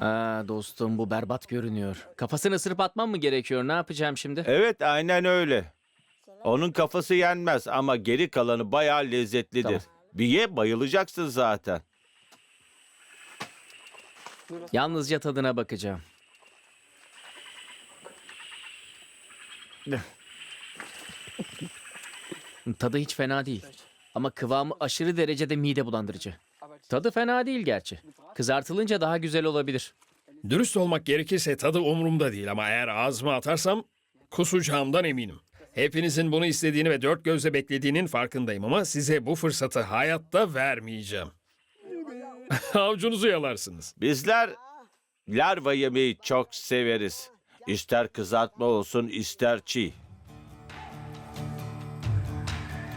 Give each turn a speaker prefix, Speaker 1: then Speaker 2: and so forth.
Speaker 1: Aa, dostum bu berbat görünüyor. Kafasını ısırıp atmam mı gerekiyor? Ne yapacağım şimdi?
Speaker 2: Evet aynen öyle. Onun kafası yenmez ama geri kalanı bayağı lezzetlidir.
Speaker 1: Tamam.
Speaker 2: Bir ye bayılacaksın zaten.
Speaker 1: Yalnızca tadına bakacağım. Tadı hiç fena değil. Ama kıvamı aşırı derecede mide bulandırıcı. Tadı fena değil gerçi. Kızartılınca daha güzel olabilir.
Speaker 3: Dürüst olmak gerekirse tadı umurumda değil ama eğer ağzıma atarsam kusacağımdan eminim. Hepinizin bunu istediğini ve dört gözle beklediğinin farkındayım ama size bu fırsatı hayatta vermeyeceğim. Avucunuzu yalarsınız.
Speaker 2: Bizler larva yemeyi çok severiz. İster kızartma olsun ister çiğ.